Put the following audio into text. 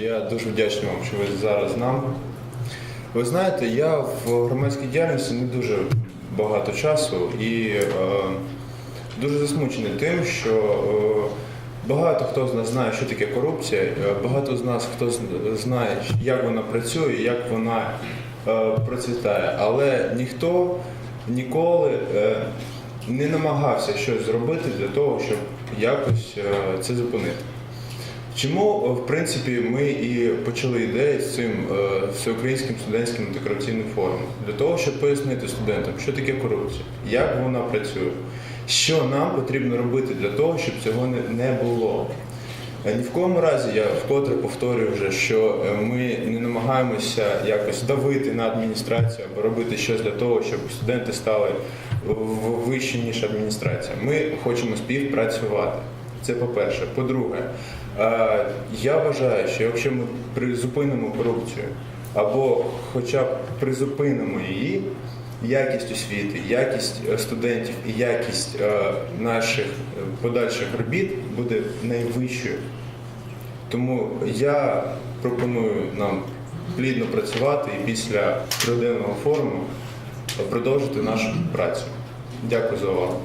Я дуже вдячний вам, що ви зараз з нами. Ви знаєте, я в громадській діяльності не дуже багато часу і е, дуже засмучений тим, що е, багато хто з нас знає, що таке корупція, е, багато з нас хто знає, як вона працює, як вона е, процвітає, але ніхто ніколи е, не намагався щось зробити для того, щоб якось е, це зупинити. Чому, е, в принципі, ми і почали ідею з цим е, всеукраїнським студентським антикорупційним форумом для того, щоб пояснити студентам, що таке корупція, як вона працює, що нам потрібно робити для того, щоб цього не, було. Е, Ні в коєму разі я вкотре повторюю вже, що ми не намагаємося якось давити на адміністрацію або робити щось для того, щоб студенти стали вище, ніж адміністрація. Ми хочемо співпрацювати. Це по-перше. По-друге, е, я вважаю, що якщо ми призупинимо корупцію або хоча б призупинимо її, якість освіти, якість е, студентів і якість е, наших подальших робіт буде найвищою. Тому я пропоную нам плідно працювати і після триденного форуму продовжити нашу працю. Дякую за увагу.